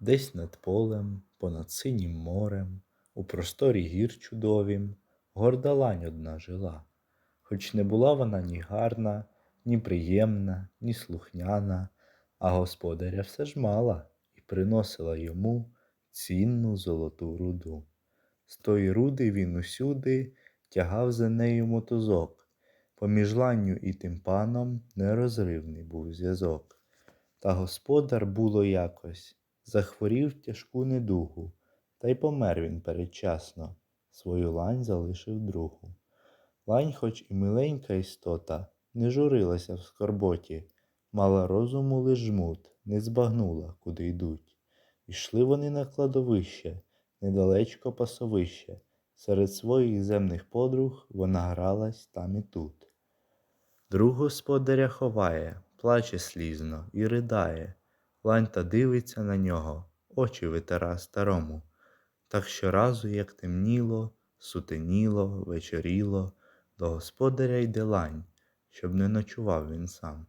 Десь над полем, понад синім морем, у просторі гір чудовім, горда лань одна жила. Хоч не була вона ні гарна, ні приємна, ні слухняна, а господаря все ж мала і приносила йому цінну золоту руду. З тої руди він усюди тягав за нею мотузок. Поміж ланню і тим паном нерозривний був зв'язок. Та господар було якось захворів тяжку недугу, та й помер він передчасно, свою лань залишив другу. Лань, хоч і миленька істота, не журилася в скорботі, мала розуму лиш жмут, не збагнула, куди йдуть. Ішли вони на кладовище, недалечко пасовище. Серед своїх земних подруг вона гралась там і тут. Друг господаря ховає, плаче слізно і ридає. Лань та дивиться на нього, очі витира старому. Так щоразу, як темніло, сутеніло, вечоріло, до господаря йде лань, щоб не ночував він сам.